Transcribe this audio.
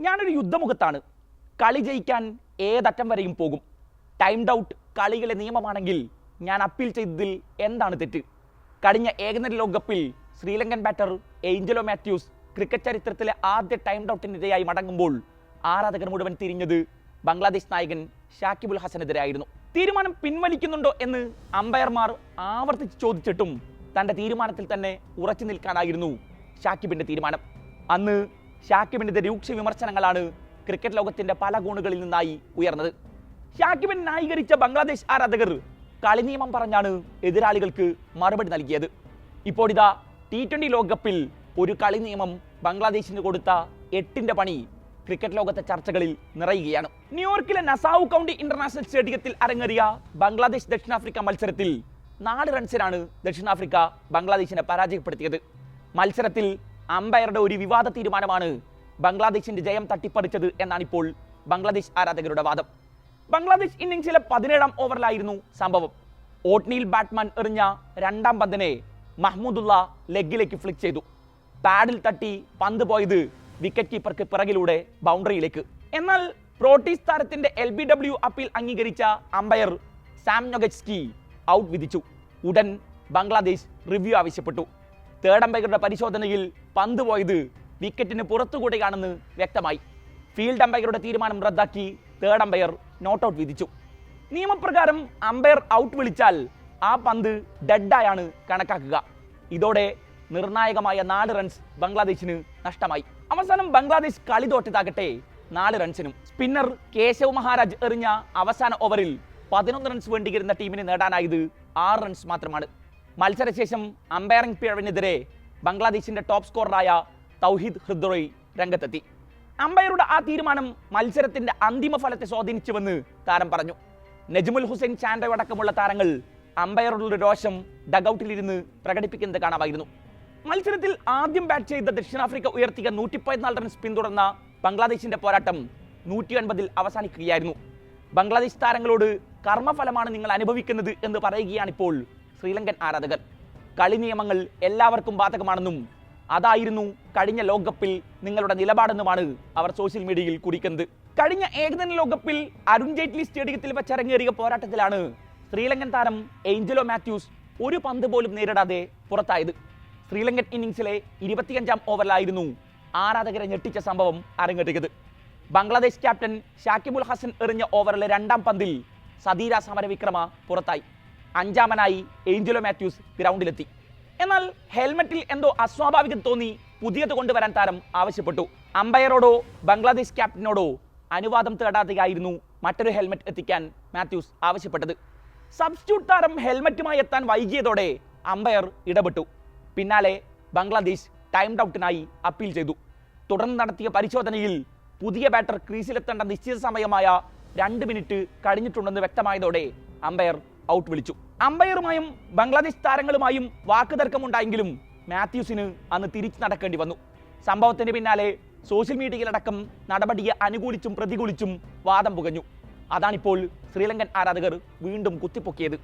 ഞാനൊരു യുദ്ധമുഖത്താണ്. കളി ജയിക്കാൻ ഏതറ്റം വരെയും പോകും. ടൈം ഔട്ട് കളികളെ നിയമമാണെങ്കിൽ ഞാൻ അപ്പീൽ ചെയ്തതിൽ എന്താണ് തെറ്റ്? കഴിഞ്ഞ ഏകദിന ലോകകപ്പിൽ ശ്രീലങ്കൻ ബാറ്റർ ഏഞ്ചലോ മാത്യൂസ് ക്രിക്കറ്റ് ചരിത്രത്തിലെ ആദ്യ ടൈം ഔട്ടിനിരയായി മടങ്ങുമ്പോൾ ആരാധകർ മുഴുവൻ തിരിഞ്ഞത് ബംഗ്ലാദേശ് നായകൻ ഷാക്കിബുൽ ഹസനെതിരായിരുന്നു. തീരുമാനം പിൻവലിക്കുന്നുണ്ടോ എന്ന് അമ്പയർമാർ ആവർത്തിച്ച് ചോദിച്ചിട്ടും തന്റെ തീരുമാനത്തിൽ തന്നെ ഉറച്ചു നിൽക്കാനായിരുന്നു ഷാക്കിബിന്റെ തീരുമാനം. അന്ന് ഷാക്കിബിന്റെ രൂക്ഷ വിമർശനങ്ങളാണ് ക്രിക്കറ്റ് ലോകത്തിന്റെ പല കോണുകളിൽ നിന്നായി ഉയർന്നത്. ഷാക്കിബിൻ ന്യായീകരിച്ച ബംഗ്ലാദേശ് ആരാധകർ കളി നിയമം പറഞ്ഞാണ് എതിരാളികൾക്ക് മറുപടി നൽകിയത്. ഇപ്പോൾ ഇതാ ടി ട്വന്റി ലോകകപ്പിൽ ഒരു കളി നിയമം ബംഗ്ലാദേശിന് കൊടുത്ത എട്ടിന്റെ പണി ക്രിക്കറ്റ് ലോകത്തെ ചർച്ചകളിൽ നിറയുകയാണ്. ന്യൂയോർക്കിലെ നസാവു കൗണ്ടി ഇന്റർനാഷണൽ സ്റ്റേഡിയത്തിൽ അരങ്ങേറിയ ബംഗ്ലാദേശ് ദക്ഷിണാഫ്രിക്ക മത്സരത്തിൽ നാല് റൺസിനാണ് ദക്ഷിണാഫ്രിക്ക ബംഗ്ലാദേശിനെ പരാജയപ്പെടുത്തിയത്. മത്സരത്തിൽ അമ്പയറുടെ ഒരു വിവാദ തീരുമാനമാണ് ബംഗ്ലാദേശിന്റെ ജയം തട്ടിപ്പറിച്ചത് എന്നാണ് ഇപ്പോൾ ബംഗ്ലാദേശ് ആരാധകരുടെ വാദം. ബംഗ്ലാദേശ് ഇന്നിംഗ്സിലെ പതിനേഴാം ഓവറിലായിരുന്നു സംഭവം. ഓട്നിയിൽ ബാറ്റ്മാൻ എറിഞ്ഞ രണ്ടാം പന്തിനെ മഹ്മൂദുള്ള ലെഗിലേക്ക് ഫ്ലിക്ക് ചെയ്തു. പാഡിൽ തട്ടി പന്ത് പോയത് വിക്കറ്റ് കീപ്പർക്ക് പിറകിലൂടെ ബൗണ്ടറിയിലേക്ക്. എന്നാൽ പ്രോട്ടീസ് താരത്തിന്റെ എൽ ബി ഡബ്ല്യു അപ്പീൽ അംഗീകരിച്ച അമ്പയർ സാം നൊഗറ്റ്സ്കി ഔട്ട് വിധിച്ചു. ഉടൻ ബംഗ്ലാദേശ് റിവ്യൂ ആവശ്യപ്പെട്ടു. തേർഡ് പരിശോധനയിൽ പന്ത് പോയത് വിക്കറ്റിന് പുറത്തുകൂടെയാണെന്ന് വ്യക്തമായി. ഫീൽഡ് അമ്പയറുടെ തീരുമാനം റദ്ദാക്കി തേർഡ് അമ്പയർ നോട്ട് ഔട്ട് വിധിച്ചു. നിയമപ്രകാരം അമ്പയർ ഔട്ട് വിളിച്ചാൽ ആ പന്ത് ഡെഡായാണ് കണക്കാക്കുക. ഇതോടെ നിർണായകമായ നാല് റൺസ് ബംഗ്ലാദേശിന് നഷ്ടമായി. അവസാനം ബംഗ്ലാദേശ് കളി തോറ്റതാകട്ടെ നാല് റൺസിനും സ്പിന്നർ കേശവ് മഹാരാജ് എറിഞ്ഞ അവസാന ഓവറിൽ പതിനൊന്ന് റൺസ് വേണ്ടിയിരുന്ന ടീമിന് നേടാനായത് ആറ് റൺസ് മാത്രമാണ്. മത്സരശേഷം അമ്പയറിംഗ് പിഴവിനെതിരെ ബംഗ്ലാദേശിന്റെ ടോപ്പ് സ്കോററായ തൗഹീദ് ഹൃദ്റോയ് രംഗത്തെത്തി. അമ്പയറുടെ ആ തീരുമാനം മത്സരത്തിന്റെ അന്തിമ ഫലത്തെ സ്വാധീനിച്ചുവെന്ന് താരം പറഞ്ഞു. നജ്മുൽ ഹുസൈൻ ചാൻഡോ അടക്കമുള്ള താരങ്ങൾ അമ്പയറുടെ രോഷം ഡഗൌട്ടിലിരുന്ന് പ്രകടിപ്പിക്കുന്നത് കാണാമായിരുന്നു. മത്സരത്തിൽ ആദ്യം ബാറ്റ് ചെയ്ത ദക്ഷിണാഫ്രിക്ക ഉയർത്തിയ നൂറ്റി പതിനാല് റൺസ് പിന്തുടർന്ന ബംഗ്ലാദേശിന്റെ പോരാട്ടം നൂറ്റി ഒൻപതിൽ അവസാനിക്കുകയായിരുന്നു. ബംഗ്ലാദേശ് താരങ്ങളോട് കർമ്മഫലമാണ് നിങ്ങൾ അനുഭവിക്കുന്നത് എന്ന് പറയുകയാണിപ്പോൾ ശ്രീലങ്കൻ ആരാധകർ. കളി നിയമങ്ങൾ എല്ലാവർക്കും ബാധകമാണെന്നും അതായിരുന്നു കഴിഞ്ഞ ലോകകപ്പിൽ നിങ്ങളുടെ നിലപാടെന്നുമാണ് അവർ സോഷ്യൽ മീഡിയയിൽ കുറിക്കുന്നത്. കഴിഞ്ഞ ഏകദിന ലോകകപ്പിൽ അരുൺ ജെയ്റ്റ്ലി സ്റ്റേഡിയത്തിൽ വെച്ച് അരങ്ങേറിയ പോരാട്ടത്തിലാണ് ശ്രീലങ്കൻ താരം ഏഞ്ചലോ മാത്യൂസ് ഒരു പന്ത് പോലും നേരിടാതെ പുറത്തായത്. ശ്രീലങ്കൻ ഇന്നിംഗ്സിലെ ഇരുപത്തിയഞ്ചാം ഓവറിലായിരുന്നു ആരാധകരെ ഞെട്ടിച്ച സംഭവം അരങ്ങേറ്റിയത് ബംഗ്ലാദേശ് ക്യാപ്റ്റൻ ഷാക്കിബുൽ ഹസൻ എറിഞ്ഞ ഓവറിലെ രണ്ടാം പന്തിൽ സദീര സമരവിക്രമ പുറത്തായി. അഞ്ചാമനായി ഏഞ്ചലോ മാത്യൂസ് ഗ്രൗണ്ടിലെത്തി. എന്നാൽ ഹെൽമെറ്റിൽ എന്തോ അസ്വാഭാവികം തോന്നി പുതിയത് കൊണ്ടുവരാൻ താരം ആവശ്യപ്പെട്ടു. അമ്പയറോടോ ബംഗ്ലാദേശ് ക്യാപ്റ്റനോടോ അനുവാദം തേടാതെയായിരുന്നു മറ്റൊരു ഹെൽമെറ്റ് എത്തിക്കാൻ മാത്യൂസ് ആവശ്യപ്പെട്ടത്. സബ്സ്റ്റിറ്റ്യൂട്ട് താരം ഹെൽമെറ്റുമായി എത്താൻ വൈകിയതോടെ അമ്പയർ ഇടപെട്ടു. പിന്നാലെ ബംഗ്ലാദേശ് ടൈം ഔട്ടിനായി അപ്പീൽ ചെയ്തു. തുടർന്ന് നടത്തിയ പരിശോധനയിൽ പുതിയ ബാറ്റർ ക്രീസിലെത്തേണ്ട നിശ്ചിത സമയമായ രണ്ട് മിനിറ്റ് കഴിഞ്ഞിട്ടുണ്ടെന്ന് വ്യക്തമായതോടെ അമ്പയർ ഔട്ട് വിളിച്ചു. അമ്പയറുമായും ബംഗ്ലാദേശ് താരങ്ങളുമായും വാക്കുതർക്കമുണ്ടായെങ്കിലും മാത്യൂസിന് അന്ന് തിരിച്ചു നടക്കേണ്ടി വന്നു. സംഭവത്തിന് പിന്നാലെ സോഷ്യൽ മീഡിയയിലടക്കം നടപടിയെ അനുകൂലിച്ചും പ്രതികൂലിച്ചും വാദം പുകഞ്ഞു. അതാണിപ്പോൾ ശ്രീലങ്കൻ ആരാധകർ വീണ്ടും കുത്തിപ്പൊക്കിയത്.